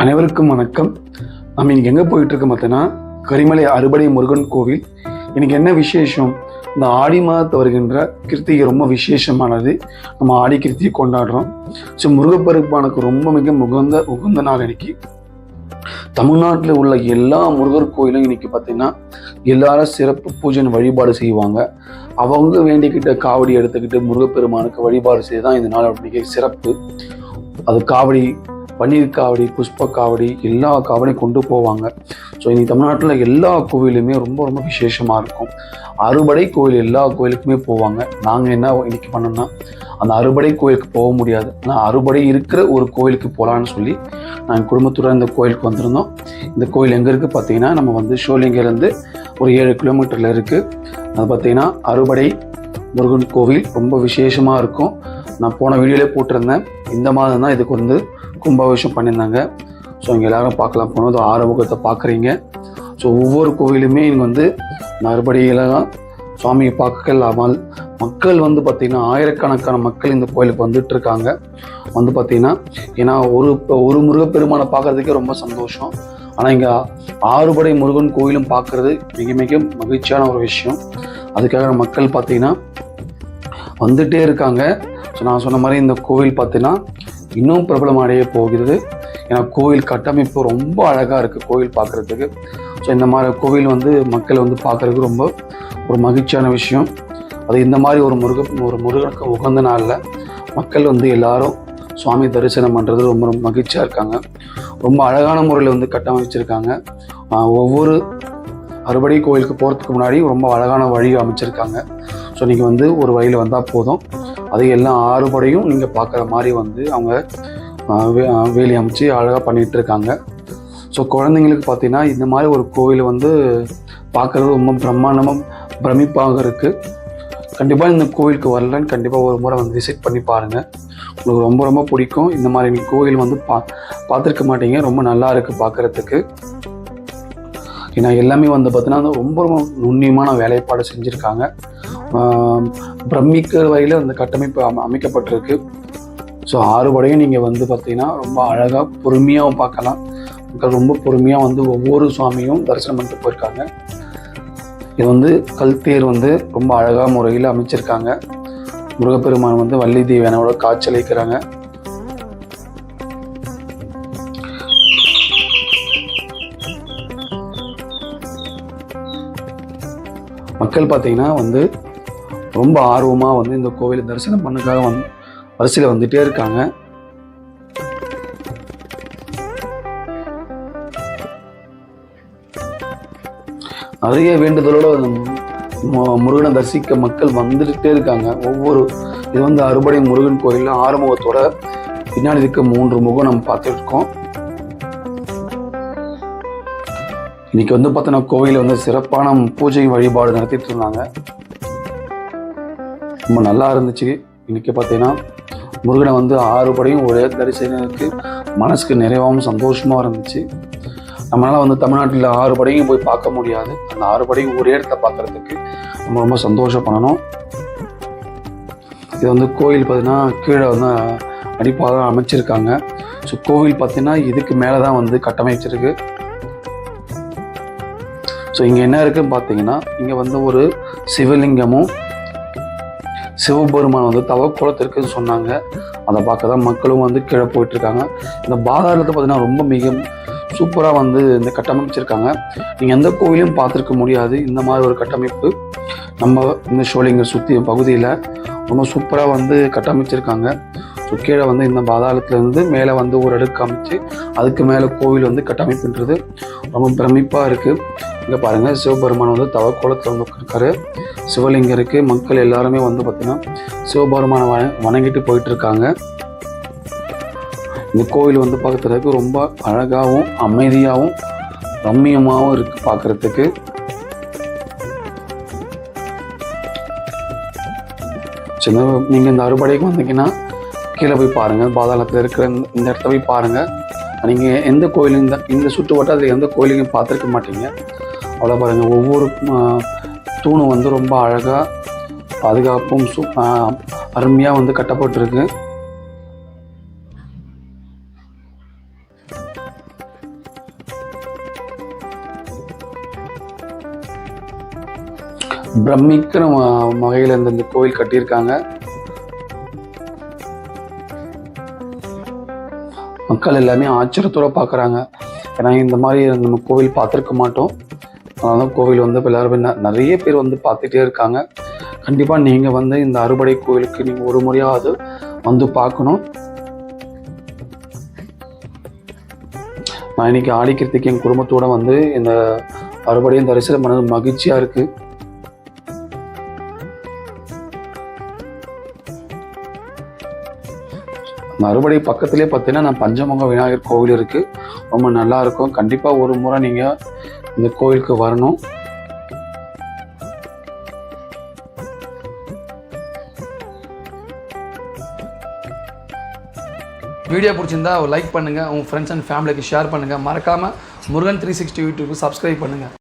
அனைவருக்கும் வணக்கம். நம்ம இன்னைக்கு எங்கே போயிட்டு இருக்கோம் பார்த்தோன்னா கரிமலை அறுபடை முருகன் கோவில். இன்னைக்கு என்ன விசேஷம்? இந்த ஆடி மாதத்து வருகின்ற கிருத்திகை ரொம்ப விசேஷமானது. நம்ம ஆடி கிருத்தியை கொண்டாடுறோம். ஸோ முருகப்பெருமானுக்கு ரொம்ப மிக முகந்த உகந்த நாள் இன்னைக்கு. தமிழ்நாட்டில் உள்ள எல்லா முருகர் கோயிலும் இன்னைக்கு பார்த்தீங்கன்னா எல்லாரும் சிறப்பு பூஜை வழிபாடு செய்வாங்க. அவங்க வேண்டிக்கிட்ட காவடி எடுத்துக்கிட்டு முருகப்பெருமானுக்கு வழிபாடு செய்ய தான் இந்த நாள் இன்னைக்கு சிறப்பு. அது காவடி பன்னீர் காவடி புஷ்ப காவடி எல்லா காவடியும் கொண்டு போவாங்க. ஸோ இனி தமிழ்நாட்டில் எல்லா கோவிலுமே ரொம்ப ரொம்ப விசேஷமாக இருக்கும். அறுபடை கோவில் எல்லா கோயிலுக்குமே போவாங்க. நாங்கள் என்ன இன்னைக்கு பண்ணோம்னா அந்த அறுபடை கோயிலுக்கு போக முடியாது. ஆனால் அறுபடை இருக்கிற ஒரு கோயிலுக்கு போகலான்னு சொல்லி நாங்கள் குடும்பத்துடன் இந்த கோயிலுக்கு வந்திருந்தோம். இந்த கோயில் எங்கே இருக்குது பார்த்தீங்கன்னா நம்ம வந்து ஷோலிங்கிலேருந்து ஒரு ஏழு கிலோமீட்டரில் இருக்குது அது பார்த்தீங்கன்னா அறுபடை முருகன் கோவில் ரொம்ப விசேஷமாக இருக்கும். நான் போன வீடியோலே போட்டிருந்தேன். இந்த மாதம் தான் இதுக்கு வந்து கும்பாபிஷேகம் பண்ணியிருந்தாங்க. ஸோ இங்கே எல்லாரும் பார்க்கலாம். போனது ஆறுமுகத்தை பார்க்குறீங்க. ஸோ ஒவ்வொரு கோவிலுமே இங்கே வந்து மறுபடியெல்லாம் சுவாமியை பார்க்க இல்லாமல் மக்கள் வந்து பார்த்திங்கன்னா ஆயிரக்கணக்கான மக்கள் இந்த கோயிலுக்கு வந்துட்டு இருக்காங்க வந்து பார்த்திங்கன்னா ஏன்னா ஒரு ஒரு முருகப்பெருமானை பார்க்கறதுக்கே ரொம்ப சந்தோஷம். ஆனால் இங்கே ஆறுபடை முருகன் கோயிலும் பார்க்குறது மிக மிக மகிழ்ச்சியான ஒரு விஷயம். அதுக்காக மக்கள் பார்த்திங்கன்னா வந்துட்டே இருக்காங்க. ஸோ நான் சொன்ன மாதிரி இந்த கோவில் பார்த்தீங்கன்னா இன்னும் பிரபலம் அடைய போகிறது. ஏன்னா கோவில் கட்டமைப்பு ரொம்ப அழகாக இருக்குது கோவில் பார்க்குறதுக்கு ஸோ இந்த மாதிரி கோவில் வந்து மக்கள் வந்து பார்க்குறதுக்கு ரொம்ப ஒரு மகிழ்ச்சியான விஷயம். அது இந்த மாதிரி ஒரு முருக ஒரு முருகனுக்கு உகந்த நாளில் மக்கள் வந்து எல்லாரும் சுவாமி தரிசனம் பண்ணுறது ரொம்ப ரொம்ப மகிழ்ச்சியாக இருக்காங்க. ரொம்ப அழகான முறையில் வந்து கட்டமைச்சிருக்காங்க. ஒவ்வொரு அறுபடை கோயிலுக்கு போகிறதுக்கு முன்னாடி ரொம்ப அழகான வழி அமைச்சிருக்காங்க. ஸோ நீங்கள் வந்து ஒரு வழியில் வந்தால் போதும். அது எல்லாம் ஆறுபடையும் நீங்கள் பார்க்குற மாதிரி வந்து அவங்க வே- வேலி அமைச்சு அழகாக பண்ணிகிட்டு இருக்காங்க ஸோ குழந்தைங்களுக்கு பார்த்தீங்கன்னா இந்த மாதிரி ஒரு கோவில் வந்து பார்க்குறது ரொம்ப பிரம்மாண்டமாக பிரமிப்பாக இருக்குது கண்டிப்பாக இந்த கோவிலுக்கு வரலன்னு கண்டிப்பாக ஒரு முறை வந்து விசிட் பண்ணி பாருங்கள் உங்களுக்கு ரொம்ப ரொம்ப பிடிக்கும். இந்த மாதிரி கோவில் வந்து பா பார்த்துருக்க மாட்டீங்க. ரொம்ப நல்லா இருக்குது பார்க்குறதுக்கு. ஏன்னா எல்லாமே வந்து பார்த்தீங்கன்னா ரொம்ப ரொம்ப நுண்ணியமான வேலைப்பாடு செஞ்சுருக்காங்க. பிரமிக்கிற வகையில் அந்த கட்டமைப்பு அமைக்கப்பட்டிருக்கு. ஸோ ஆறுபடையும் நீங்கள் வந்து பார்த்தீங்கன்னா ரொம்ப அழகாக பொறுமையாக பார்க்கலாம். மக்கள் ரொம்ப பொறுமையாக வந்து ஒவ்வொரு சுவாமியும் தரிசனம் பண்ணிட்டு போயிருக்காங்க. இது வந்து கல்தேர் வந்து ரொம்ப அழகாக முறையில் அமைச்சிருக்காங்க. முருகப்பெருமான் வந்து வள்ளி தேவியானோட காய்ச்சலிக்கிறாங்க மக்கள் பார்த்தீங்கன்னா வந்து ரொம்ப ஆர்வமாக வந்து இந்த கோவிலை தரிசனம் பண்ணக்காக வந் வரிசையில் வந்துட்டே இருக்காங்க. நிறைய வேண்டுதலோட மு- முருகனை தரிசிக்க மக்கள் வந்துட்டே இருக்காங்க. ஒவ்வொரு இது வந்து அறுபடை முருகன் கோயில் ஆறுமுகத்தோட பின்னாடி இருக்க மூன்று முகம் நம்ம பார்த்துருக்கோம். இன்னைக்கு வந்து பார்த்தோன்னா கோவிலில் வந்து சிறப்பான பூஜை வழிபாடு நடத்திட்டு இருந்தாங்க. ரொம்ப நல்லா இருந்துச்சு. இன்னைக்கு பார்த்தீங்கன்னா முருகனை வந்து ஆறு படையும் ஒரே தரிசனத்துக்கு மனசுக்கு நிறைவாகவும் சந்தோஷமாக இருந்துச்சு. நம்மளால் வந்து தமிழ்நாட்டில் ஆறு படையும் போய் பார்க்க முடியாது. அந்த ஆறு படையும் ஒரே இடத்த பார்க்கறதுக்கு நம்ம ரொம்ப சந்தோஷப்படணும். இது வந்து கோயில் பார்த்தீங்கன்னா கீழே வந்து அடிப்பாக அமைச்சிருக்காங்க. ஸோ கோவில் பார்த்தீங்கன்னா இதுக்கு மேலே தான் வந்து கட்டமைச்சிருக்கு. ஸோ இங்கே என்ன இருக்குன்னு பார்த்தீங்கன்னா இங்கே வந்து ஒரு சிவலிங்கமும் சிவபெருமான் வந்து தவக்குளத்திற்குன்னு சொன்னாங்க. அதை பார்க்க தான் மக்களும் வந்து கீழே போயிட்டுருக்காங்க. இந்த பாதாளத்தை பார்த்தீங்கன்னா ரொம்ப மிக சூப்பராக வந்து இந்த கட்டமைச்சிருக்காங்க. நீங்கள் எந்த கோவிலையும் பார்த்துருக்க முடியாது. இந்த மாதிரி ஒரு கட்டமைப்பு. நம்ம இந்த ஷோலிங்கர் சுற்றி பகுதியில் ரொம்ப சூப்பராக வந்து கட்டமைச்சிருக்காங்க. ஸோ கீழே வந்து இந்த பாதாளத்துலேருந்து மேலே வந்து ஒரு அடுக்கு அமைச்சு அதுக்கு மேலே கோவில் வந்து கட்டமைப்புன்றது ரொம்ப பிரமிப்பாக இருக்குது இங்கே பாருங்கள் சிவபெருமான் வந்து தவக்கோலத்தில் வந்து இருக்காரு சிவலிங்கருக்கு மக்கள் எல்லாருமே வந்து பார்த்திங்கன்னா சிவபெருமானை வண வணங்கிட்டு போயிட்டு இருக்காங்க இந்த கோவில் வந்து பார்க்குறதுக்கு ரொம்ப அழகாகவும் அமைதியாகவும் ரம்மியமாகவும் இருக்குது பார்க்குறதுக்கு சின்ன நீங்கள் இந்த அறுபடைக்கு வந்தீங்கன்னா கீழே போய் பாருங்கள் பாதாளத்தில் இருக்கிற இந்த- இந்த இடத்த போய் பாருங்கள் நீங்கள் எந்த கோயிலும் இந்த இந்த சுற்று வட்டத்தில் எந்த கோயிலையும் பார்த்துருக்க மாட்டீங்க. அவ்வளோ பாருங்கள் ஒவ்வொரு தூண் வந்து ரொம்ப அழகாக பாதுகாப்பும் சு அருமையாக வந்து கட்டப்பட்டிருக்கு. பிரமிக்கிற வகையில் இந்த இந்த கோயில் கட்டியிருக்காங்க. மக்கள் எல்லாமே ஆச்சரியத்தோடு பார்க்குறாங்க ஏன்னா இந்த மாதிரி நம்ம கோவில் பார்த்துருக்க மாட்டோம். அதனால தான் கோவில் வந்து இப்போ எல்லாருமே நிறைய பேர் வந்து பார்த்துட்டே இருக்காங்க. கண்டிப்பாக நீங்கள் வந்து இந்த அறுபடை கோவிலுக்கு நீங்கள் ஒரு முறையாவது வந்து பார்க்கணும். நான் இன்னைக்கு ஆடிக்கிறதுக்கு என் குடும்பத்தோட வந்து இந்த அறுபடையும் தரிசனம் பண்ணது மகிழ்ச்சியாக இருக்குது அந்த அறுபடை பக்கத்துலேயே பார்த்தீங்கன்னா நான் பஞ்சமுக விநாயகர் கோவில் இருக்குது ரொம்ப நல்லா இருக்கும். கண்டிப்பாக ஒரு முறை நீங்கள் இந்த கோவிலுக்கு வரணும். வீடியோ பிடிச்சிருந்தா லைக் பண்ணுங்கள் உங்கள் ஃப்ரெண்ட்ஸ் அண்ட் ஃபேமிலிக்கு ஷேர் பண்ணுங்கள் மறக்காமல் Murugan three sixty YouTube subscribe பண்ணுங்கள்